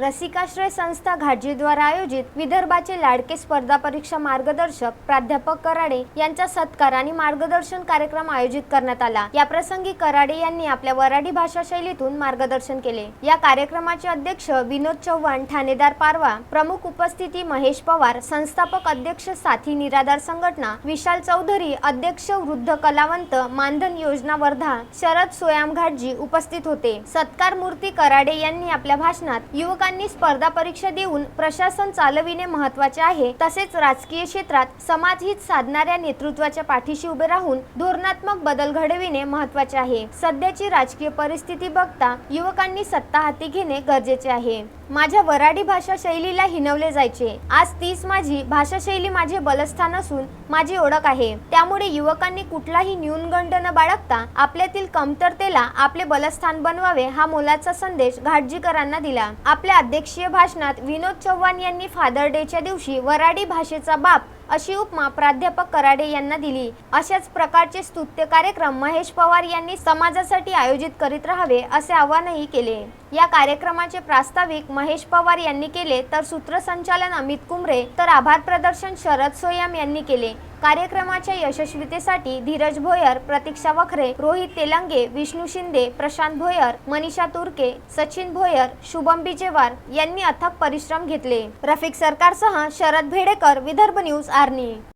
रसिकाश्रय संस्था घाटजीद्वारा आयोजित विदर्भाचे लाडके स्पर्धा परीक्षा मार्गदर्शक प्राध्यापक कराडे यांचा सत्कार आणि मार्गदर्शन कार्यक्रम आयोजित करण्यात आला. या प्रसंगी कराडे यांनी आपल्या वराडी भाषा शैलीतून मार्गदर्शन केले. या कार्यक्रमाचे अध्यक्ष विनोद चव्हाण ठाणेदार पारवा प्रमुख उपस्थिती महेश पवार संस्थापक अध्यक्ष साथी निराधार संघटना विशाल चौधरी अध्यक्ष वृद्ध कलावंत मानधन योजना वर्धा शरद सोयाम घाटजी उपस्थित होते. सत्कार मूर्ती कराडे यांनी आपल्या भाषणात युवक युवकांनी स्पर्धा परीक्षा देऊन प्रशासन चालविणे महत्त्वाचे आहे. तसेच राजकीय क्षेत्रात समाजहित साधणाऱ्या नेतृत्वाच्या पाठीशी उभे राहून धोरणात्मक बदल घडविणे महत्त्वाचे आहे. सध्याची राजकीय परिस्थिती बघता युवकांनी सत्ता हाती घेणे गरजेचे आहे. माझ्या वराडी भाषा शैलीला हिनवले जायचे. आज तीच माझी भाषा शैली माझे बलस्थान असून माझी ओळख आहे. त्यामुळे युवकांनी कुठलाही न्यूनगंड न बाळगता आपल्यातील कमतरतेला आपले बलस्थान बनवावे हा मोलाचा संदेश घाटजीकरांना दिला. आपल्या अध्यक्षीय भाषणात विनोद चव्हाण यांनी फादर डेच्या दिवशी वराडी भाषेचा बाप अशी उपमा प्राध्यापक कराडे यांना दिली. अशाच प्रकारचे स्तुत्य कार्यक्रम महेश पवार यांनी समाजासाठी आयोजित करीत राहावे असे आवाहनही केले. या कार्यक्रमाचे प्रास्ताविक महेश पवार यांनी केले तर सूत्रसंचालन अमित कुमरे तर आभार प्रदर्शन शरद सोयाम यांनी केले. कार्यक्रमाच्या यशस्वीतेसाठी धीरज भोयर प्रतीक्षा वखरे रोहित तेलंगे विष्णू शिंदे प्रशांत भोयर मनीषा तुर्के सचिन भोयर शुभम बिजेवार यांनी अथक परिश्रम घेतले. रफिक सरकारसह शरद भेडेकर विदर्भ न्यूज Arni.